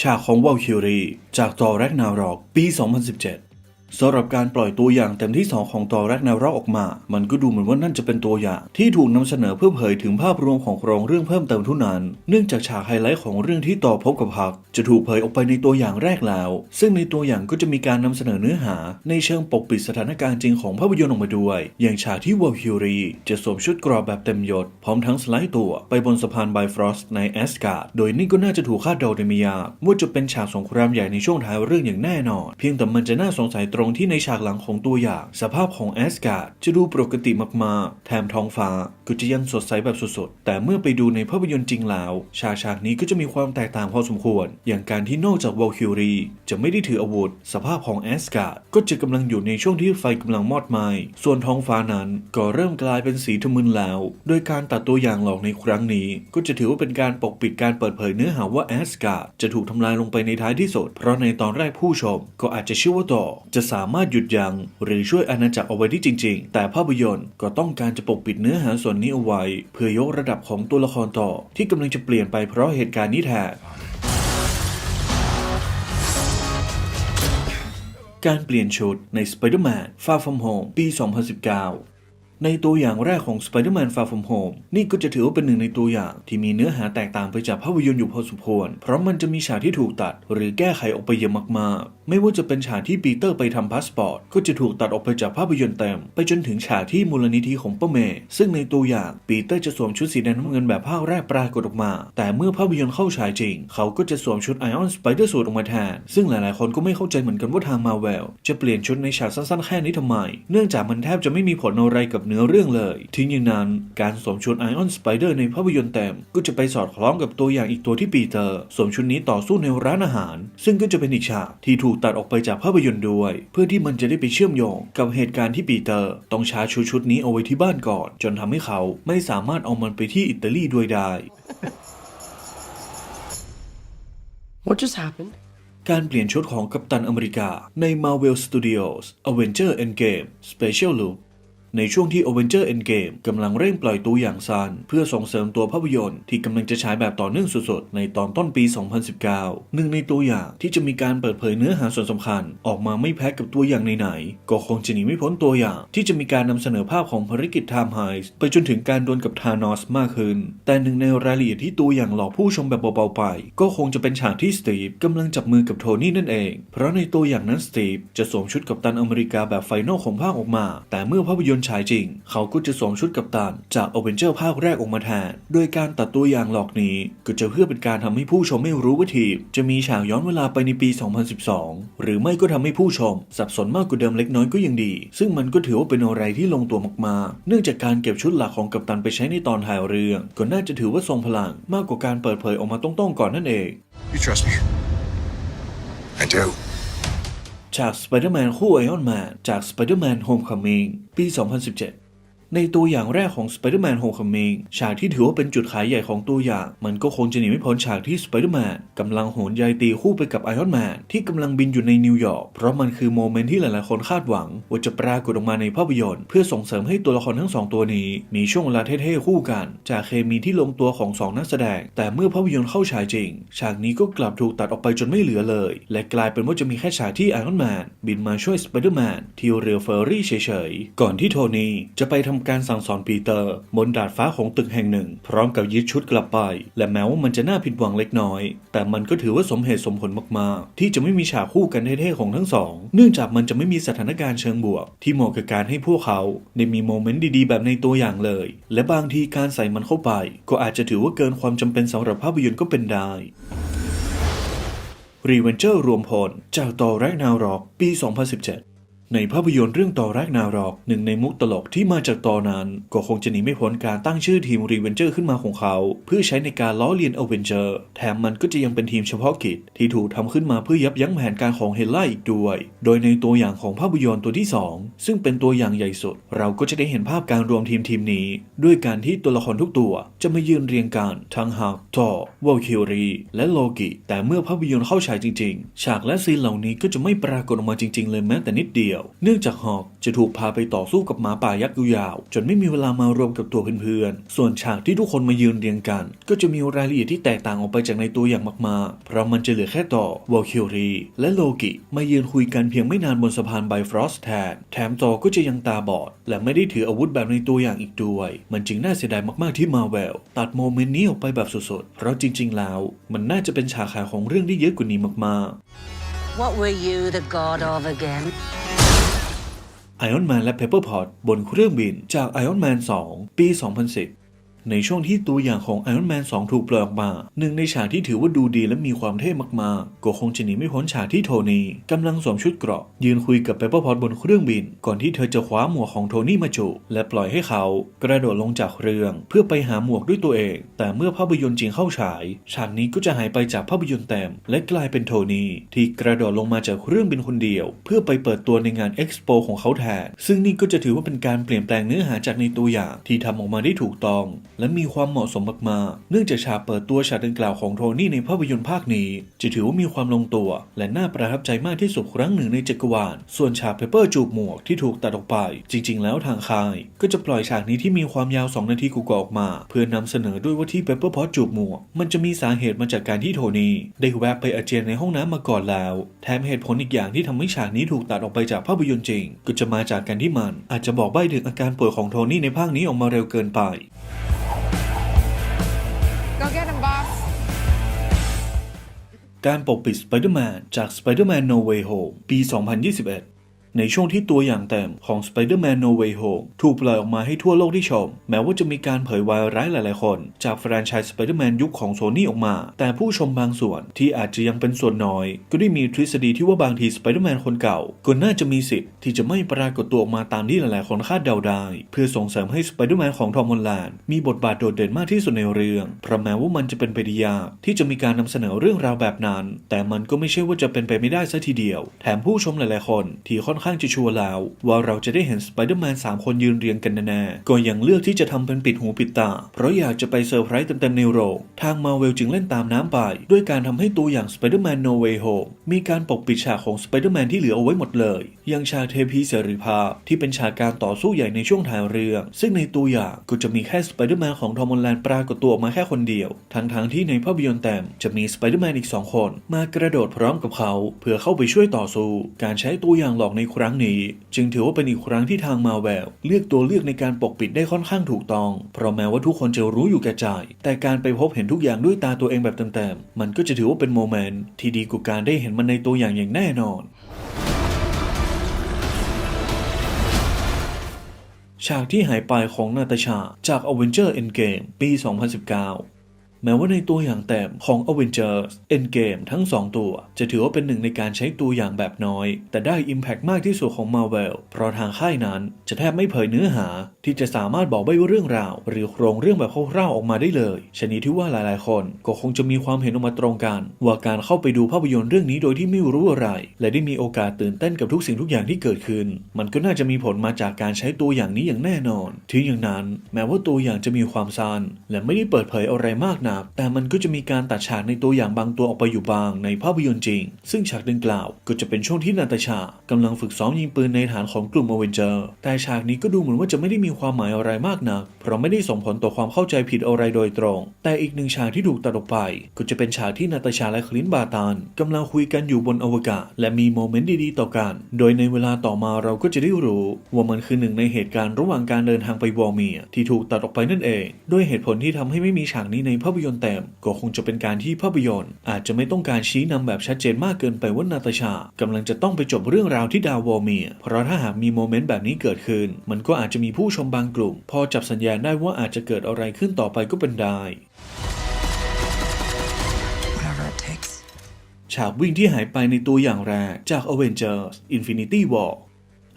ฉากของวอลคิวรี จากตอแรกนารอกปี 2017 สำหรับการปล่อยตัวอย่างเต็มที่ 2 ของตอแรกนารอกออกมา มันก็ดูเหมือนว่านั่นจะเป็นตัวอย่าง ที่ถูกนำเสนอเพื่อเผยถึงภาพรวมของโครงเรื่องเพิ่มเติมเท่านั้น เนื่องจากฉากไฮไลท์ของเรื่องที่ต่อพบกับฮัก จะถูกเผยออกไปในตัวอย่างแรกแล้ว ซึ่งในตัวอย่างก็จะมีการนำเสนอเนื้อหา ในเชิงปกปิดสถานการณ์จริงของภาพยนตร์ออกมาด้วย อย่างฉากที่วอลคิวรีจะสวมชุดกรอบแบบเต็มยศ พร้อมทั้งสไลด์ตัว ไปบนสะพานไบฟรอสต์ในแอสการ์ด โดยนี่ก็น่าจะถูกคาดเดาได้ไม่ยากว่าจะเป็นฉากสงครามใหญ่ในช่วงท้ายเรื่องอย่างแน่นอน เพียงแต่มันจะน่าสงสัยตรงที่ในฉากหลังของตัวอย่าง สภาพของแอสการ์ดจะดูปกติมากๆ แถมท้องฟ้าก็จะยังสดใสแบบสดๆ แต่เมื่อไปดูในภาพยนตร์จริงแล้ว ฉากฉากนี้ก็จะมีความแตกต่างพอสมควร อย่างการที่นอกจากวอลคิวรีจะไม่ได้ถืออาวุธ สภาพของแอสการ์ดก็จะกำลังอยู่ในช่วงที่ไฟกำลังมอดไหม้ส่วนท้องฟ้านั้นก็เริ่มกลายเป็นสีทมึนแล้ว โดยการตัดตัวอย่างหลอกในครั้งนี้ ก็จะถือว่าเป็นการปกปิดการเปิดเผยเนื้อหาว่าแอสการ์ดจะถูกทำลายลงไปในท้ายที่สุด เพราะในตอนแรกผู้ชม ก็อาจจะเชื่อว่าต่อจะสามารถหยุดยัง้งหรือช่วยอาณาจักรเอาไว้ได้จริง ๆ แต่ภาพยนตร์ก็ต้องการจะปกปิดเนื้อหาส่วนนี้เอาไว้ เพื่อยกระดับของตัวละครต่อ ที่กำลังจะเปลี่ยนไปเพราะเหตุการณ์นี้แทนการเปลี่ยนชุดใน Spider-Man Far From Home ปี 2019ในตัวอย่างแรกของ Spider-Man Far From Home นี่ก็จะถือว่าเป็นหนึ่งในตัวอย่างที่มีเนื้อหาแตกต่างไปจากภาพยนตร์อยู่พอสมควร เพราะมันจะมีฉากที่ถูกตัด หรือแก้ไขออกไปเยอะมาก ไม่ว่าจะเป็นฉากที่ปีเตอร์ไปทำพาสปอร์ต ก็จะถูกตัดออกไปจากภาพยนตร์เต็ม ไปจนถึงฉากที่มูลนิธิของป้าเมย์ซึ่งในตัวอย่างปีเตอร์จะสวมชุดสีแดงน้ำเงินแบบภาคแรกปรากฏออกมา แต่เมื่อภาพยนตร์เข้าฉายจริง เขาก็จะสวมชุดไอออนสไปเดอร์สูทออกมาแทน ซึ่งหลายๆ คนก็ไม่เข้าใจเหมือนกันว่าทางมาเวลจะเปลี่ยนชุดในฉากสั้นๆแค่นี้ทำไม เนื่องจากมันแทบจะไม่มีผลอะไรกับเนื้อเรื่องเลยทิ้งอย่างนั้นการสวมชุดไอออนสไปเดอร์ในภาพยนตร์เต็ม ก็จะไปสอดคล้องกับตัวอย่างอีกตัวที่ปีเตอร์สวมชุดนี้ต่อสู้ในร้านอาหาร ซึ่งก็จะเป็นอีกฉากที่ถูกตัดออกไปจากภาพยนตร์ด้วย เพื่อที่มันจะได้ไปเชื่อมโยงกับเหตุการณ์ที่ปีเตอร์ ต้องชาร์จชุดชุดนี้เอาไว้ที่บ้านก่อน จนทำให้เขาไม่สามารถเอามันไปที่อิตาลีด้วยได้ What just happened? การเปลี่ยนชุดของกัปตันอเมริกาใน Marvel Studios Avenger Endgame Special Look ในช่วงที่ Avenger Endgame กำลังเร่งปล่อยตัวอย่างสั้นเพื่อส่งเสริมตัวภาพยนตร์ที่กำลังจะฉายแบบต่อเนื่องสดๆ ในตอนต้นปี 2019 หนึ่งในตัวอย่างที่จะมีการเปิดเผยเนื้อหาส่วนสำคัญ ออกมาไม่แพ้กับตัวอย่างไหนๆก็คงจะหนีไม่พ้นตัวอย่าง ที่จะมีการนำเสนอภาพของภารกิจ Time h e i s ไปจนถึงการดวลกับธานอสมากขึ้น แต่หนึ่งในรายละเอียดที่ตัวอย่างหลอกผู้ชมแบบเบาๆไป ก็คงจะเป็นฉากที่สตีฟกำลังจับมือกับโทนี่นั่นเอง เพราะในตัวอย่างนั้นสตีฟจะสวมชุดกัปตันอเมริกาแบบไฟนอลของภาคออกมา แต่เมื่อภาพยนตร์ฉายจริง เขาก็จะสวมชุดกัปตันจากอเวนเจอร์ภาคแรกออกมาแทนโดยการตัดตัวอย่างหลอกนี้ ก็จะเพื่อเป็นการทำให้ผู้ชมไม่รู้ว่าทีมจะมีฉากย้อนเวลาไปในปี 2012 หรือไม่ก็ทำให้ผู้ชม สับสนมากกว่าเดิมเล็กน้อยก็ยังดี ซึ่งมันก็ถือว่าเป็นอะไรที่ลงตัวมากๆ เนื่องจากการเก็บชุดหลักของกัปตันไปใช้ในตอนถ่ายเรื่อง ก็น่าจะถือว่าทรงพลังมากกว่าการเปิดเผยออกมาตรงๆก่อนนั่นเอง You trust me? I do. จาก Spider-Man คู่ Iron Man จาก Spider-Man Homecoming ปี 2017 ในตัวอย่างแรกของ Spider-Man Homecoming ฉากที่ถือว่าเป็นจุดขายใหญ่ของตัวอย่าง มันก็คงจะหนีไม่พ้นฉากที่ Spider-Man กำลังโหนใยตีคู่ไปกับ Iron Man ที่กำลังบินอยู่ในนิวยอร์ก เพราะมันคือโมเมนต์ที่หลายๆ คนคาดหวัง ว่าจะปรากฏออกมาในภาพยนตร์ เพื่อส่งเสริมให้ตัวละครทั้งสองตัวนี้ มีช่วงเวลาเท่ๆคู่กัน จากเคมีที่ลงตัวของสองนักแสดง แต่เมื่อภาพยนตร์เข้าฉายจริง ฉากนี้ก็กลับถูกตัดออกไปจนไม่เหลือเลย และกลายเป็นว่าจะมีแค่ฉากที่ Iron Man บินมาช่วย Spider-Man ที่เรือเฟอร์รี่เฉยๆก่อนที่โทนี่จะไปทำการสั่งสอนปีเตอร์ บนดาดฟ้าของตึกแห่งหนึ่ง พร้อมกับยึดชุดกลับไป และแม้ว่ามันจะน่าผิดหวังเล็กน้อย แต่มันก็ถือว่าสมเหตุสมผลมากๆ ที่จะไม่มีฉากคู่กันเท่ๆของทั้งสอง เนื่องจากมันจะไม่มีสถานการณ์เชิงบวก ที่เหมาะกับการให้พวกเขาได้มีโมเมนต์ดีๆ แบบในตัวอย่างเลย และบางทีการใส่มันเข้าไป ก็อาจจะถือว่าเกินความจำเป็นสำหรับภาพยนตร์ก็เป็นได้รีเวนเจอร์รวมพลจากตอแรกนาวร็อกปี 2017 ในภาพยนตร์เรื่องต่อแรกนารอก หนึ่งในมุกตลกที่มาจากตอนนั้น ก็คงจะหนีไม่พ้นการตั้งชื่อทีมรีเวนเจอร์ขึ้นมาของเขา เพื่อใช้ในการล้อเลียนอเวนเจอร์ แถมมันก็จะยังเป็นทีมเฉพาะกิจ ที่ถูกทำขึ้นมาเพื่อยับยั้งแผนการของเฮลล่าอีกด้วย โดยในตัวอย่างของภาพยนตร์ตัวที่ 2 ซึ่งเป็นตัวอย่างใหญ่สุด เราก็จะได้เห็นภาพการรวมทีมทีมนี้ ด้วยการที่ตัวละครทุกตัว จะมายืนเรียงกันทั้งฮักทอร์วอลคิวรีและโลกิ แต่เมื่อภาพยนตร์เข้าฉายจริง ๆ ฉากและซีนเหล่านี้ก็จะไม่ปรากฏออกมาจริง ๆ เลยแม้แต่นิดเดียวเนื่องจากฮอกจะถูกพาไปต่อสู้กับหมาป่ายักษ์ยาวจนไม่มีเวลามารวมกับตัวเพื่อนๆ ส่วนฉากที่ทุกคนมายืนเรียงกัน ก็จะมีรายละเอียดที่แตกต่างออกไปจากในตัวอย่างมากๆ เพราะมันจะเหลือแค่ต่อวอลคิวรีและโลกิมายืนคุยกันเพียงไม่นานบนสะพานไบฟรอสแทนแถมต่อก็จะยังตาบอด และไม่ได้ถืออาวุธแบบในตัวอย่างอีกด้วย มันจึงน่าเสียดายมากๆที่มาแวลตัดโมเมนต์นี้ออกไปแบบสุดๆ เพราะจริง ๆ แล้ว มันน่าจะเป็นฉากขายของเรื่องที่เยอะกว่านี้มากๆ What were you the god of again? ไอออนแมนและเพปเปอร์พอตบนเครื่องบินจากไอออนแมน2ปี 2010 ในช่วงที่ตัวอย่างของ Iron Man 2 ถูกปล่อยออกมา หนึ่งในฉากที่ถือว่าดูดีและมีความเท่มากๆ ก็คงจะหนีไม่พ้นฉากที่โทนี่กำลังสวมชุดเกราะ ยืนคุยกับเปเปอร์พอตบนเครื่องบิน ก่อนที่เธอจะคว้าหมวกของโทนี่มาจูบและปล่อยให้เขา กระโดดลงจากเรือเพื่อไปหาหมวกด้วยตัวเอง แต่เมื่อภาพยนตร์จริงเข้าฉาย ฉากนี้ก็จะหายไปจากภาพยนตร์เต็ม และกลายเป็นโทนี่ที่กระโดดลงมาจากเครื่องบินคนเดียว เพื่อไปเปิดตัวในงานเอ็กซ์โปของเขาแทนซึ่งนี่ก็จะถือว่าเป็นการเปลี่ยนแปลงเนื้อหาจากในตัวอย่างที่ทำออกมาได้ถูกต้องและมีความเหมาะสมมากๆ เนื่องจากฉากเปิดตัวฉากดังกล่าวของโทนี่ในภาพยนตร์ภาคนี้ จะถือว่ามีความลงตัว และน่าประทับใจมากที่สุดครั้งหนึ่งในจักรวาล ส่วนฉากเปเปอร์จูบหมวกที่ถูกตัดออกไป จริง ๆ แล้วทางค่าย ก็จะปล่อยฉากนี้ที่มีความยาว 2 นาทีกูกออกมา เพื่อนำเสนอด้วยว่าที่เปเปอร์พอจูบหมวก มันจะมีสาเหตุมาจากการที่โทนี่ได้แวะไปอาเจียนในห้องน้ำมาก่อนแล้ว แถมเหตุผลอีกอย่างที่ทำให้ฉากนี้ถูกตัดออกไปจากภาพยนตร์จริง ก็จะมาจากการที่มัน อาจจะบอกใบ้ถึงอาการป่วยของโทนี่ในภาคนี้ออกมาเร็วเกินไป การปกปิดสไปเดอร์แมนจากสไปเดอร์แมนโนเ Home ปี 2021 ในช่วงที่ตัวอย่างเต็มของ Spider-Man No Way Home ถูกปล่อยออกมาให้ทั่วโลกได้ชม แม้ว่าจะมีการเผยวายร้ายหลายๆ คน จากแฟรนไชส์ Spider-Man ยุคของโซนี่ออกมา แต่ผู้ชมบางส่วนที่อาจจะยังเป็นส่วนน้อย ก็ได้มีทฤษฎีที่ว่าบางที Spider-Man คนเก่า ก็น่าจะมีสิทธิ์ที่จะไม่ปรากฏตัวออกมาตามที่หลายๆ คนคาดเดาได้ เพื่อส่งเสริมให้ Spider-Man ของทอมฮอลแลนด์มีบทบาทโดดเด่นมากที่สุดในเรื่องเพราะแม้ว่ามันจะเป็นไปได้ยากที่จะมีการนำเสนอเรื่องราวแบบนั้น แต่มันก็ไม่ใช่ว่าจะเป็นไปไม่ได้ซะทีเดียว แถมผู้ชมหลายๆ คนที่ค่อนข้างจะชัวร์แล้ว ว่าเราจะได้เห็นสไปเดอร์แมน3คนยืนเรียงกันแน่ๆก็ยังเลือกที่จะทำเป็นปิดหูปิดตา เพราะอยากจะไปเซอร์ไพรส์เต็มๆในโรงทางมาเวลจึงเล่นตามน้ำไป ด้วยการทำให้ตัวอย่างสไปเดอร์แมนโนเวโฮมมีการปกปิดฉากของสไปเดอร์แมนที่เหลือเอาไว้หมดเลยอย่างฉากเทพีเสรีภาพที่เป็นฉากการต่อสู้ใหญ่ในช่วงท้ายเรื่อง ซึ่งในตัวอย่างก็จะมีแค่ Spider-Man ของทอมฮอลแลนด์ปรากฏตัวออกมาแค่คนเดียว ทั้งๆที่ในภาพยนตร์เต็มจะมี Spider-Man อีก 2 คน มากระโดดพร้อมกับเขา เพื่อเข้าไปช่วยต่อสู้ การใช้ตัวอย่างหลอกในครั้งนี้ จึงถือว่าเป็นอีกครั้งที่ทางมาแวลเลือกตัวเลือกในการปกปิดได้ค่อนข้างถูกต้อง เพราะแม้ว่าทุกคนจะรู้อยู่แก่ใจ แต่การไปพบเห็นทุกอย่างด้วยตาตัวเองแบบเต็มๆมันก็จะถือว่าเป็นโมเมนต์ที่ดีกว่าการได้เห็นมันในตัวอย่างอย่างแน่นอน ฉากที่หายไปของนาตาชาจาก Avenger Endgame ปี 2019 แม้ว่าในตัวอย่างแต้มของ Avengers Endgame ทั้ง 2 ตัว จะถือว่าเป็นหนึ่งในการใช้ตัวอย่างแบบน้อย แต่ได้ Impact มากที่สุดของ Marvel เพราะทางค่ายนั้นจะแทบไม่เผยเนื้อหา ที่จะสามารถบอกใบ้เรื่องราว หรือโครงเรื่องแบบคร่าวๆออกมาได้เลย ชนิดที่ว่าหลายๆ คนก็คงจะมีความเห็นออกมาตรงกัน ว่าการเข้าไปดูภาพยนตร์เรื่องนี้โดยที่ไม่รู้อะไร และได้มีโอกาสตื่นเต้นกับทุกสิ่งทุกอย่างที่เกิดขึ้น มันก็น่าจะมีผลมาจากการใช้ตัวอย่างนี้อย่างแน่นอนถึงอย่างนั้น แม้ว่าตัวอย่างจะมีความสั้นและไม่ได้เปิดเผยอะไรมากนักแต่มันก็จะมีการตัดฉากในตัวอย่างบางตัวออกไปอยู่บางในภาพยนตร์จริง ซึ่งฉากดังกล่าวก็จะเป็นช่วงที่นาตาชากำลังฝึกซ้อมยิงปืนในฐานของกลุ่มอเวนเจอร์ แต่ฉากนี้ก็ดูเหมือนว่าจะไม่ได้มีความหมายอะไรมากนัก เพราะไม่ได้ส่งผลต่อความเข้าใจผิดอะไรโดยตรง แต่อีกหนึ่งฉากที่ถูกตัดออกไป ก็จะเป็นฉากที่นาตาชาและคลินต์บาตานกำลังคุยกันอยู่บนอวกาศ และมีโมเมนต์ดีๆต่อกัน โดยในเวลาต่อมาเราก็จะได้รู้ว่ามันคือหนึ่งในเหตุการณ์ระหว่างการเดินทางไปวอร์เมียที่ถูกตัดออกไปนั่นเอง ด้วยเหตุผลที่ทำให้ไม่มีฉากนี้ในภาพยนตร์เต็ม ก็คงจะเป็นการที่ภาพยนตร์ อาจจะไม่ต้องการชี้นำแบบชัดเจนมากเกินไปว่านาตาชากำลังจะต้องไปจบเรื่องราวที่ดาววอร์เมีย เพราะถ้าหากมีโมเมนต์แบบนี้เกิดขึ้น มันก็อาจจะมีผู้ชมบางกลุ่ม พอจับสัญญาณได้ว่าอาจจะเกิดอะไรขึ้นต่อไปก็เป็นได้ Whatever it takes. ฉากวิ่งที่หายไปในตัวอย่างแรกจาก Avengers Infinity War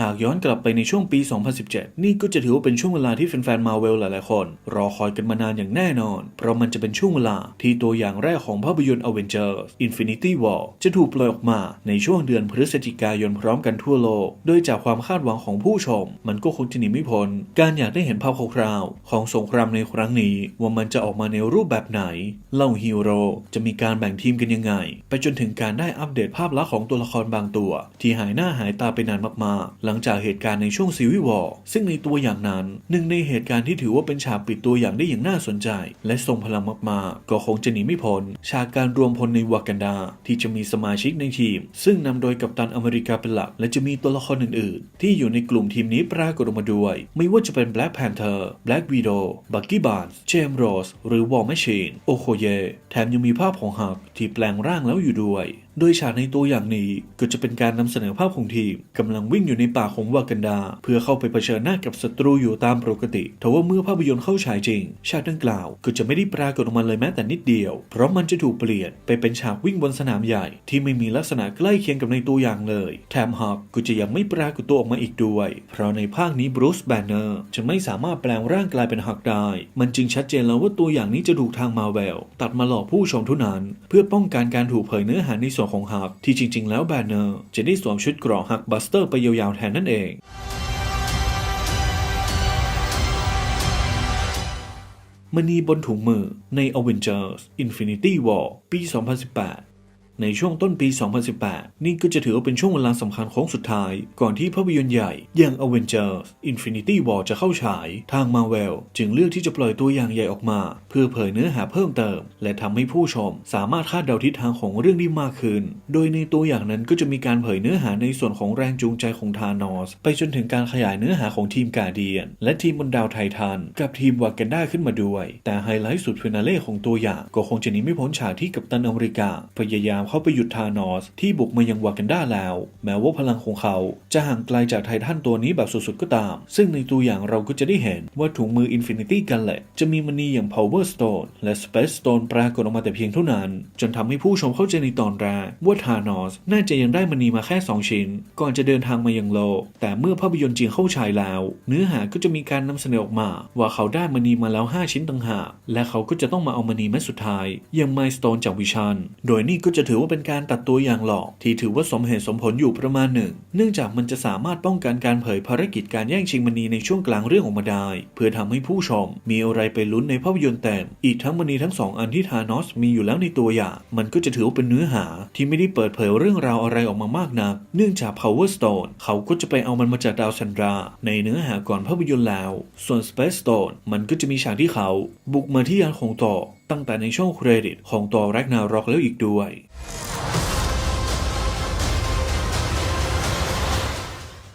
หากย้อนกลับไปในช่วงปี 2017 นี่ก็จะถือว่าเป็นช่วงเวลาที่แฟนๆ มาเวลหลายๆ คน รอคอยกันมานานอย่างแน่นอน เพราะมันจะเป็นช่วงเวลาที่ตัวอย่างแรกของภาพยนตร์ Avengers Infinity War จะถูกปล่อยออกมาในช่วงเดือนพฤศจิกายนพร้อมกันทั่วโลก โดยจากความคาดหวังของผู้ชม มันก็คงจะหนีไม่พ้นการอยากได้เห็นภาพคร่าวๆของสงครามในครั้งนี้ว่ามันจะออกมาในรูปแบบไหนเหล่าฮีโร่จะมีการแบ่งทีมกันยังไง ไปจนถึงการได้อัปเดตภาพลักษณ์ของตัวละครบางตัว ที่หายหน้าหายตาไปนานมากๆหลังจากเหตุการณ์ในช่วงซีวิวอร์ซึ่งในตัวอย่างนั้นหนึ่งในเหตุการณ์ที่ถือว่าเป็นฉากปิดตัวอย่างได้อย่างน่าสนใจ และทรงพลังมากๆ ก็คงจะหนีไม่พ้นฉากการรวมพลในวากันดา ที่จะมีสมาชิกในทีม ซึ่งนำโดยกัปตันอเมริกาเป็นหลัก และจะมีตัวละครอื่นๆ ที่อยู่ในกลุ่มทีมนี้ปรากฏออกมาด้วย ไม่ว่าจะเป็น Black Panther Black Widow Bucky Barnes James Ross หรือ War Machine โอโคเยแถมยังมีภาพของฮักที่แปลงร่างแล้วอยู่ด้วย โดยฉากในตัวอย่างนี้ก็จะเป็นการนำเสนอภาพของทีมกำลังวิ่งอยู่ในป่าของวากันดา เพื่อเข้าไปเผชิญหน้ากับศัตรูอยู่ตามปกติทว่าเมื่อภาพยนตร์เข้าฉายจริง ฉากดังกล่าวก็จะไม่ได้ปรากฏออกมาเลยแม้แต่นิดเดียว เพราะมันจะถูกเปลี่ยนไปเป็นฉากวิ่งบนสนามใหญ่ ที่ไม่มีลักษณะใกล้เคียงกับในตัวอย่างเลย แถมฮักก็จะยังไม่ปรากฏตัวออกมาอีกด้วย เพราะในภาคนี้บรูซแบนเนอร์จะไม่สามารถแปลงร่างกลายเป็นฮักได้ มันจึงชัดเจนแล้วว่าตัวอย่างนี้จะถูกทางมาเวลตัดมาหลอกผู้ชมเท่านั้น เพื่อป้องกันการถูกเผยเนื้อหาในส่วนของฮักที่จริง ๆ แล้วแบนเนอร์จะได้สวมชุดเกราะฮักบัสเตอร์ไปยาวๆแทนนั่นเองมณีบนถุงมือใน Avengers Infinity War ปี 2018 ในช่วงต้นปี 2018 นี่ก็จะถือว่าเป็นช่วงเวลาสำคัญของสุดท้าย ก่อนที่ภาพยนตร์ใหญ่ อย่าง Avengers Infinity War จะเข้าฉาย ทาง Marvel จึงเลือกที่จะปล่อยตัวอย่างใหญ่ออกมา เพื่อเผยเนื้อหาเพิ่มเติม และทำให้ผู้ชมสามารถคาดเดาทิศทางของเรื่องได้มากขึ้น โดยในตัวอย่างนั้นก็จะมีการเผยเนื้อหาในส่วนของแรงจูงใจของธานอส ไปจนถึงการขยายเนื้อหาของทีมกาเดียน และทีมบนดาวไททันกับทีมวากันดาขึ้นมาด้วย แต่ไฮไลท์สุดฟินาเล่ของตัวอย่างก็คงจะหนีไม่พ้นฉากที่กัปตันอเมริกาพยายามเข้าไปหยุดธานอสที่บุกมายังวากันดาแล้ว แม้ว่าพลังของเขาจะห่างไกลจากไททันตัวนี้แบบสุดๆก็ตาม ซึ่งในตัวอย่างเราก็จะได้เห็นว่าถุงมือ Infinity Gauntlet จะมีมณีอย่าง Power Stone และ Space Stone ปรากฏออกมาแต่เพียงเท่านั้น จนทำให้ผู้ชมเข้าใจในตอนแรกว่าธานอสน่าจะยังได้มณีมาแค่ 2 ชิ้น ก่อนจะเดินทางมายังโลก แต่เมื่อภาพยนตร์จริงเข้าฉายแล้ว เนื้อหาก็จะมีการนำเสนอออกมา ว่าเขาได้มณีมาแล้ว 5 ชิ้นต่างหากและเขาก็จะต้องมาเอามณีเม็ดสุดท้ายอย่าง Milestone จากวิชันโดยนี่ก็จะถือือว่าเป็นการตัดตัวอย่างหลอกที่ถือว่าสมเหตุสมผลอยู่ประมาณหนึ่ง เนื่องจากมันจะสามารถป้องกันการเผยภารกิจการแย่งชิงมณีในช่วงกลางเรื่องออกมาได้ เพื่อทำให้ผู้ชมมีอะไรไปลุ้นในภาพยนตร์เต็มอีกทั้งมณีทั้งสองอันที่ธานอสมีอยู่แล้วในตัวอย่าง มันก็จะถือว่าเป็นเนื้อหาที่ไม่ได้เปิดเผยเรื่องราวอะไรออกมามากนัก เนื่องจาก Power Stone เขาก็จะไปเอามันมาจากดาวซันดรา ในเนื้อหาก่อนภาพยนตร์แล้ว ส่วน Space Stone มันก็จะมีฉากที่เขา บุกมาที่ยานของต่อ ตั้งแต่ในช่วงเครดิตของตัวแรกนารอกแล้วอีกด้วย